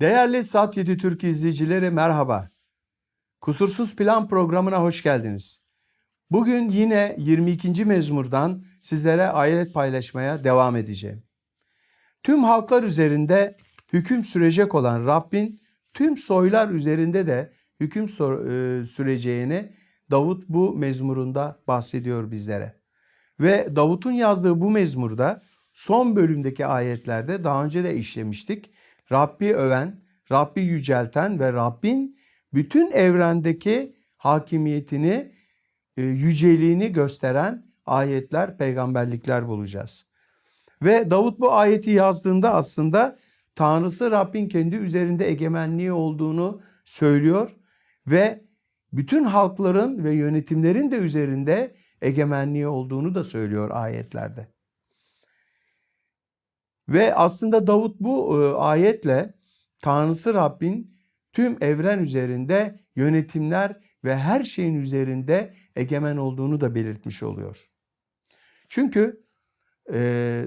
Değerli Sat 7 Türk izleyicileri merhaba. Kusursuz Plan programına hoş geldiniz. Bugün yine 22. mezmurdan sizlere ayet paylaşmaya devam edeceğim. Tüm halklar üzerinde hüküm sürecek olan Rabbin tüm soylar üzerinde de hüküm e, süreceğini Davut bu mezmurunda bahsediyor bizlere. Ve Davut'un yazdığı bu mezmurda son bölümdeki ayetlerde daha önce de işlemiştik. Rabbi öven, Rabbi yücelten ve Rabbin bütün evrendeki hakimiyetini, e, yüceliğini gösteren ayetler, peygamberlikler bulacağız. Ve Davut bu ayeti yazdığında aslında Tanrısı Rabbin kendi üzerinde egemenliği olduğunu söylüyor ve bütün halkların ve yönetimlerin de üzerinde egemenliği olduğunu da söylüyor ayetlerde. Ve aslında Davut bu e, ayetle Tanrısı Rabbin tüm evren üzerinde yönetimler ve her şeyin üzerinde egemen olduğunu da belirtmiş oluyor. Çünkü e,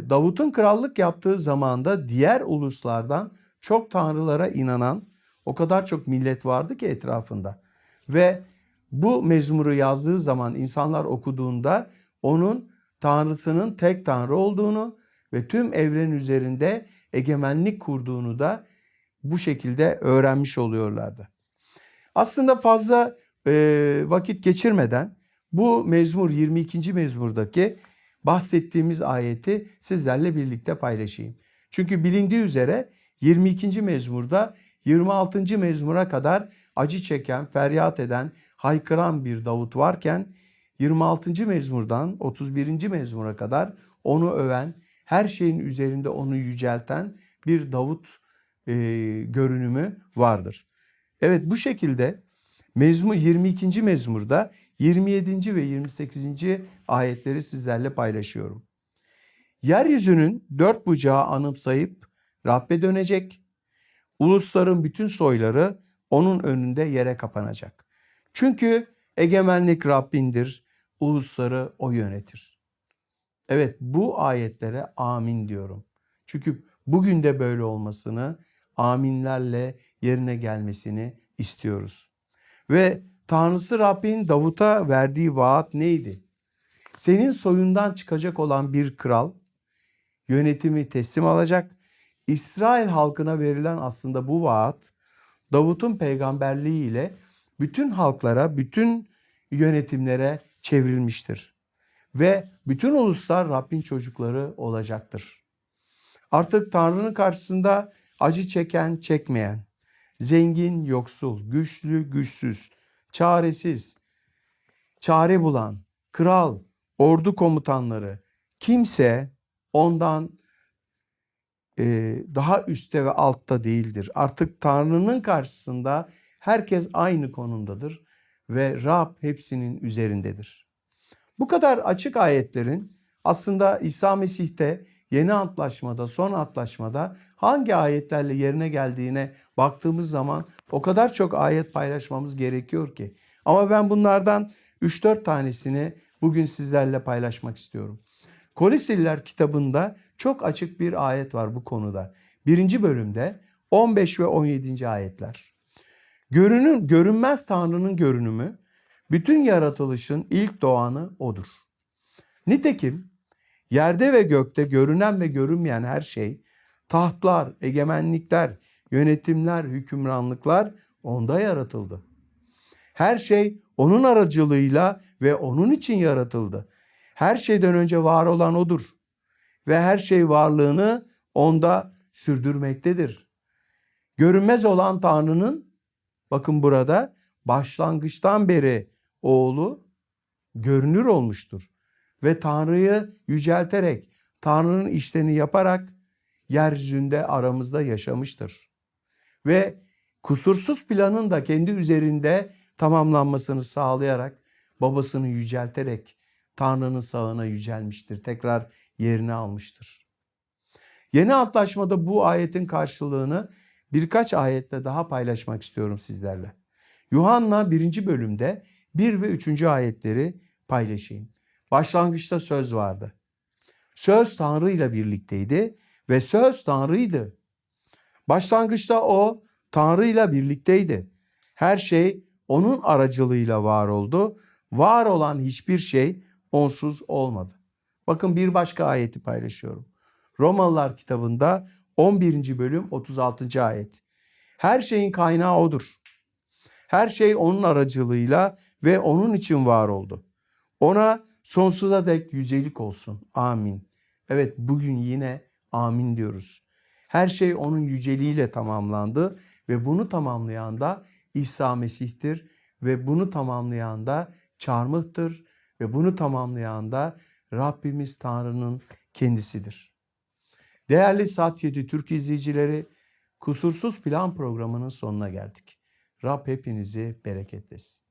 Davut'un krallık yaptığı zamanda diğer uluslardan çok tanrılara inanan o kadar çok millet vardı ki etrafında. Ve bu mezmuru yazdığı zaman insanlar okuduğunda onun tanrısının tek tanrı olduğunu ve tüm evren üzerinde egemenlik kurduğunu da bu şekilde öğrenmiş oluyorlardı. Aslında fazla e, vakit geçirmeden bu mezmur 22. mezmurdaki bahsettiğimiz ayeti sizlerle birlikte paylaşayım. Çünkü bilindiği üzere 22. mezmurda 26. mezmura kadar acı çeken, feryat eden, haykıran bir Davut varken 26. mezmurdan 31. mezmura kadar onu öven, her şeyin üzerinde onu yücelten bir Davut e, görünümü vardır. Evet bu şekilde mezmur 22. mezmurda 27. ve 28. ayetleri sizlerle paylaşıyorum. Yeryüzünün dört bucağı anımsayıp Rabbe dönecek. Ulusların bütün soyları onun önünde yere kapanacak. Çünkü egemenlik Rabbindir, ulusları o yönetir. Evet bu ayetlere amin diyorum. Çünkü bugün de böyle olmasını, aminlerle yerine gelmesini istiyoruz. Ve Tanrısı Rabbin Davut'a verdiği vaat neydi? Senin soyundan çıkacak olan bir kral yönetimi teslim alacak. İsrail halkına verilen aslında bu vaat Davut'un peygamberliği ile bütün halklara, bütün yönetimlere çevrilmiştir. Ve bütün uluslar Rabbin çocukları olacaktır. Artık Tanrı'nın karşısında acı çeken, çekmeyen, zengin, yoksul, güçlü, güçsüz, çaresiz, çare bulan, kral, ordu komutanları kimse ondan e, daha üstte ve altta değildir. Artık Tanrı'nın karşısında herkes aynı konumdadır ve Rab hepsinin üzerindedir. Bu kadar açık ayetlerin aslında İsa Mesih'te yeni antlaşmada, son antlaşmada hangi ayetlerle yerine geldiğine baktığımız zaman o kadar çok ayet paylaşmamız gerekiyor ki. Ama ben bunlardan 3-4 tanesini bugün sizlerle paylaşmak istiyorum. Kolosililer kitabında çok açık bir ayet var bu konuda. Birinci bölümde 15 ve 17. ayetler. Görünün, görünmez Tanrı'nın görünümü, bütün yaratılışın ilk doğanı odur. Nitekim yerde ve gökte görünen ve görünmeyen her şey, tahtlar, egemenlikler, yönetimler, hükümranlıklar onda yaratıldı. Her şey onun aracılığıyla ve onun için yaratıldı. Her şeyden önce var olan odur ve her şey varlığını onda sürdürmektedir. Görünmez olan Tanrı'nın bakın burada başlangıçtan beri oğlu görünür olmuştur ve Tanrı'yı yücelterek Tanrı'nın işlerini yaparak yeryüzünde aramızda yaşamıştır. Ve kusursuz planın da kendi üzerinde tamamlanmasını sağlayarak babasını yücelterek Tanrı'nın sağına yücelmiştir. Tekrar yerini almıştır. Yeni antlaşmada bu ayetin karşılığını birkaç ayette daha paylaşmak istiyorum sizlerle. Yuhanna 1. bölümde 1 ve 3. ayetleri paylaşayım. Başlangıçta söz vardı. Söz Tanrı ile birlikteydi ve söz Tanrı'ydı. Başlangıçta o Tanrı ile birlikteydi. Her şey onun aracılığıyla var oldu. Var olan hiçbir şey onsuz olmadı. Bakın bir başka ayeti paylaşıyorum. Romalılar kitabında 11. bölüm 36. ayet. Her şeyin kaynağı odur. Her şey onun aracılığıyla ve onun için var oldu. Ona sonsuza dek yücelik olsun. Amin. Evet bugün yine amin diyoruz. Her şey onun yüceliğiyle tamamlandı ve bunu tamamlayan da İsa Mesih'tir ve bunu tamamlayan da çarmıhtır ve bunu tamamlayan da Rabbimiz Tanrı'nın kendisidir. Değerli Saat 7 Türk izleyicileri, Kusursuz Plan programının sonuna geldik. Rab hepinizi bereketlesin.